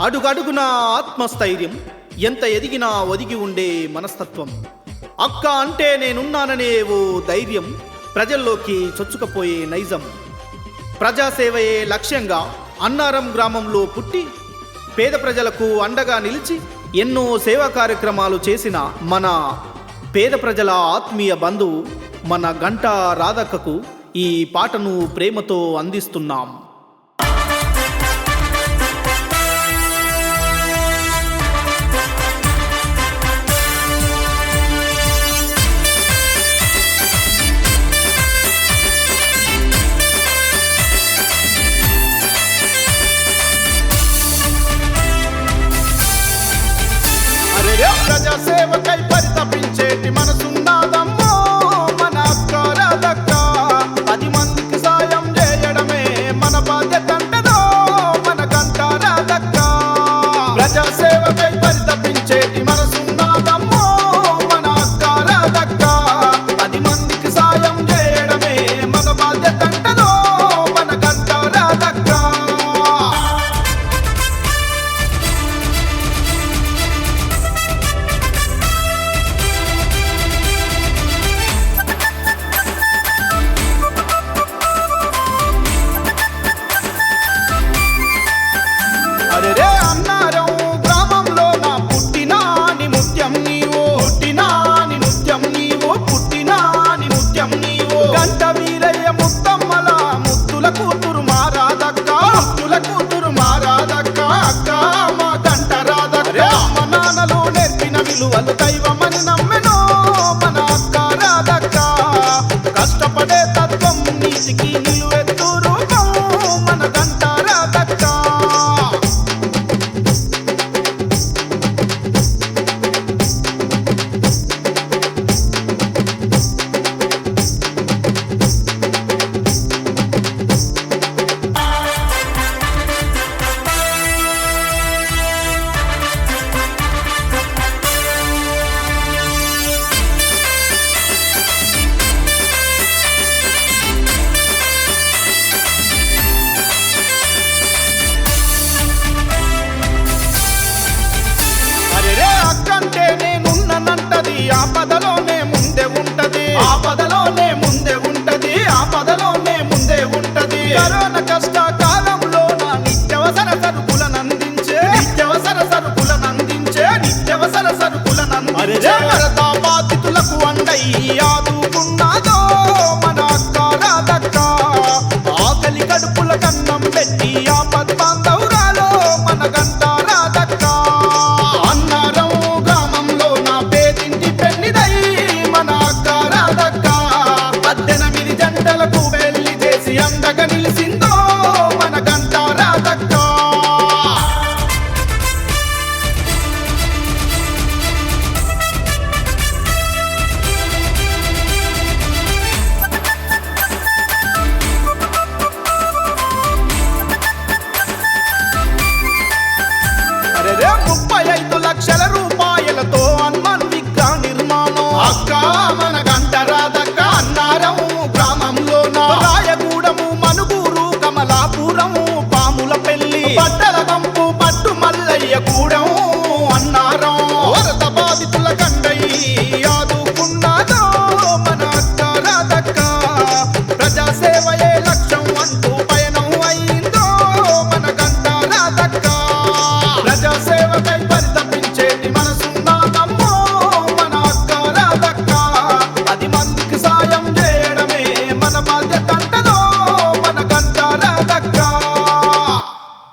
అడుగడుగున ఆత్మస్థైర్యం. ఎంత ఎదిగినా ఒదిగి ఉండే మనస్తత్వం. అక్క అంటే నేనున్నాననే ఓ ధైర్యం ప్రజల్లోకి చొచ్చుకపోయే నైజం. ప్రజాసేవయే లక్ష్యంగా అన్నారం గ్రామంలో పుట్టి పేద ప్రజలకు అండగా నిలిచి ఎన్నో సేవా కార్యక్రమాలు చేసిన మన పేద ప్రజల ఆత్మీయ బంధువు మన గంటా రాధక్కకు ఈ పాటను ప్రేమతో అందిస్తున్నాం. ప్రజాసేవకై పరితపించేటి మనసున్నాదమ్మో ముత్తుల కూతురు మారాదక్క అక్క మా గంట రాదక్క. అమ్మ నాన్నలు నేర్పిన విలువలు ఆపదలోనే ముందే ఉంటది. ఆపద ನಿಲ್ಲಿಸಿದ